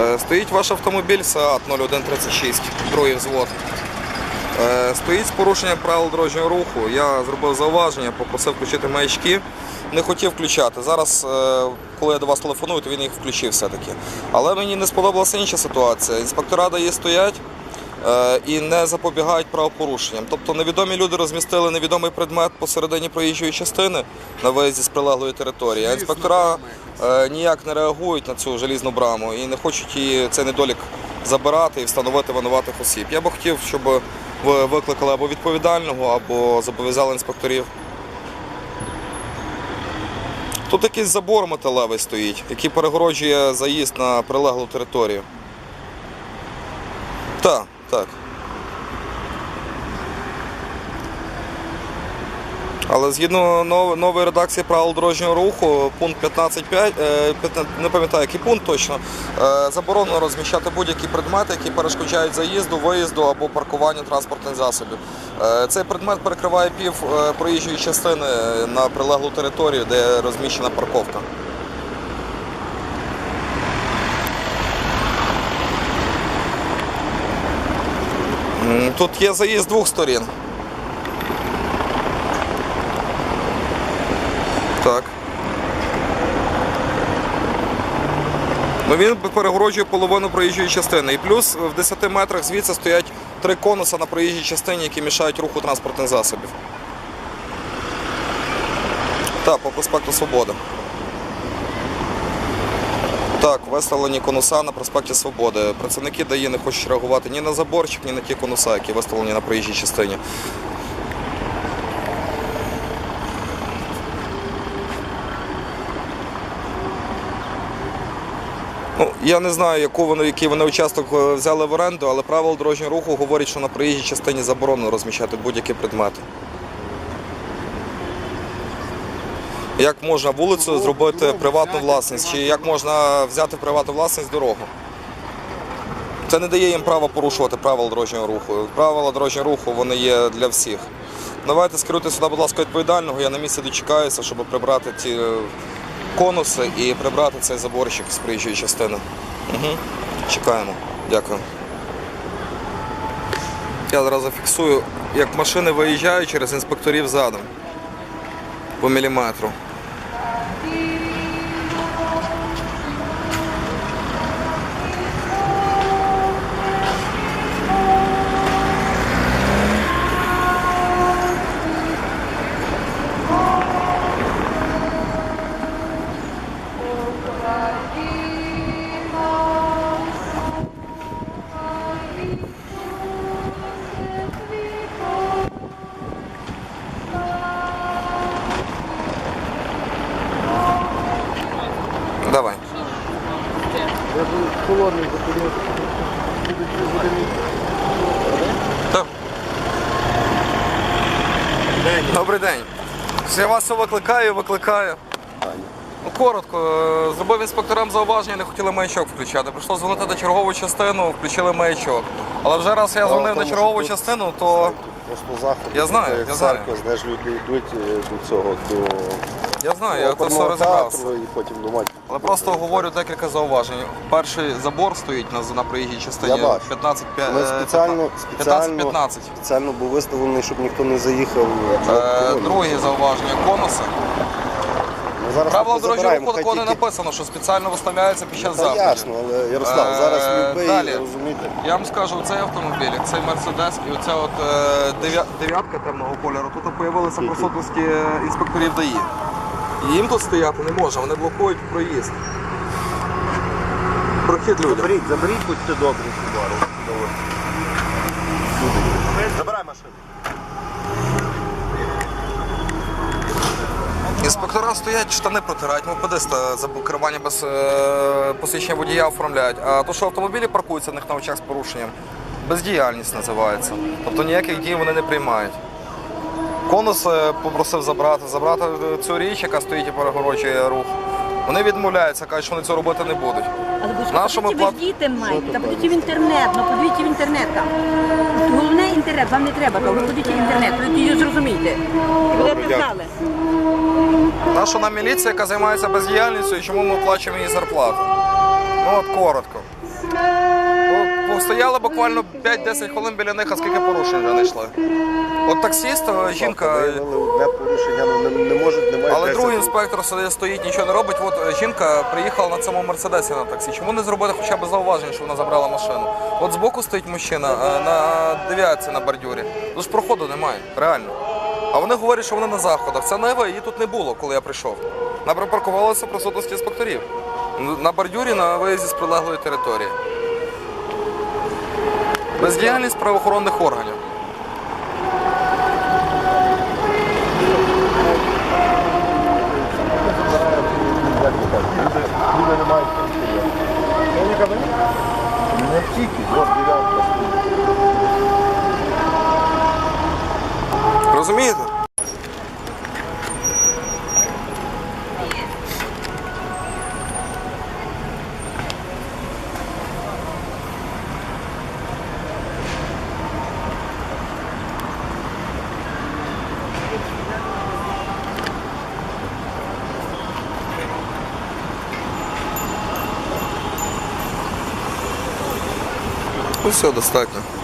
Е, Стоїть ваш автомобіль СААТ 0136, другий взвод. Е, Стоїть з порушенням правил дорожнього руху. Я зробив зауваження, попросив включити маячки. Не хотів включати. Зараз, е, коли я до вас телефоную, то він їх включив все-таки. Але мені не сподобалася інша ситуація. Інспектора дає стоять і не запобігають правопорушенням. Тобто невідомі люди розмістили невідомий предмет посередині проїжджої частини на виїзді з прилеглої території. А інспектора е, ніяк не реагують на цю желізну браму і не хочуть її цей недолік забирати і встановити винуватих осіб. Я би хотів, щоб ви викликали або відповідального, або зобов'язали інспекторів. Тут якийсь забор металевий стоїть, який перегороджує заїзд на прилеглу територію. Так, так. Але згідно нової редакції правил дорожнього руху, пункт 15.5, е, 15 не пам'ятаю, який пункт точно, е, заборонено розміщати будь-які предмети, які перешкоджають заїзду, виїзду або паркуванню транспортних засобів. Е, Цей предмет перекриває пів проїжджої частини на прилеглу територію, де розміщена парковка. Тут є заїзд двох сторін. Так. Ну він перегороджує половину проїжджої частини. І плюс в 10 метрах звідси стоять три конуса на проїжджій частині, які мішають руху транспортних засобів. Так, по проспекту Свобода. Так, виставлені конуса на проспекті Свободи. Працівники ДАІ не хочуть реагувати ні на заборчик, ні на ті конуса, які виставлені на проїжджій частині. Ну, я не знаю, яку вони, який вони участок е, взяли в оренду, але правила дорожнього руху говорять, що на проїжджій частині заборонено розміщати будь-які предмети. Як можна вулицю зробити приватну власність, чи як можна взяти приватну власність дорогу? Це не дає їм права порушувати правила дорожнього руху. Правила дорожнього руху вони є для всіх. Давайте скеруйте сюди, будь ласка, відповідального. Я на місці дочекаюся, щоб прибрати ті е, конуси і прибрати цей заборчик з проїжджої частини. Угу. Чекаємо. Дякую. Я одразу фіксую, як машини виїжджають через інспекторів задом по міліметру. Давай. Я холодний. Добрий день. Я вас все викликаю, викликаю. Ну, коротко, е, зробив інспекторам зауваження, не хотіли маячок включати. Прийшло дзвонити до чергову частину, включили маячок. Але вже раз я дзвонив на чергову частину, то Просто заходу. Я знаю, Це як я знаю. церква, знаєш, люди йдуть е, до цього, до я знаю, я це все оперного розібрався. театру і потім до. Але просто говорю декілька зауважень. Перший забор стоїть на, на проїжджій частині Я бачу. 15 Ми спеціально, спеціально, 15-15. спеціально був виставлений, щоб ніхто не заїхав. Е, Друге зауваження конуси. Зараз Правила дорожнього руху такого не написано, що спеціально виставляється під час Та заходів. ясно, але Ярослав, Е, любий, далі. розумієте. Я вам скажу, цей автомобіль, цей Мерседес і оця от е, дев'я- дев'ятка темного кольору, тут з'явилися присутності інспекторів ДАІ. І їм тут стояти не може, вони блокують проїзд. Прохід людям. Заберіть, заберіть, будьте добрі, Субару. Забирай машину. Інспектора стоять, штани протирають, мопедиста за керування без е, посвідчення водія оформляють. А то, що автомобілі паркуються в них на очах з порушенням, бездіяльність називається. Тобто ніяких дій вони не приймають. Конус е, попросив забрати, забрати е, цю річ, яка стоїть і перегороджує рух. Вони відмовляються, кажуть, що вони цього робити не будуть. Але ви плат- діти маєте, та подивіться в інтернет, ну подивіться в інтернет там. Головне інтернет, вам не треба того, ви подивіться в інтернет, ви тоді зрозумієте. І будете знали. Наша нам міліція, яка займається бездіяльністю, і чому ми оплачуємо її зарплату. Ну от коротко. Бо Постояли буквально 5-10 хвилин біля них, а скільки порушень вже знайшли. От таксіст, е, жінка. Одне порушення, ну не, не можуть, немає. Але другий інспектор стоїть, нічого не робить. От е, жінка приїхала на цьому мерседесі на таксі. Чому не зробити хоча б зауваження, що вона забрала машину? От збоку стоїть мужчина е, на девіації на бордюрі. Тож проходу немає, реально. А вони говорять, що вони на заходах. Це Нева, її тут не було, коли я прийшов. Вона припаркувалася в присутності інспекторів. На бордюрі на виїзді з прилеглої території. Бездіяльність правоохоронних органів. Люди, люди не мають. Не тільки, Розумієте? Ну все, достатньо.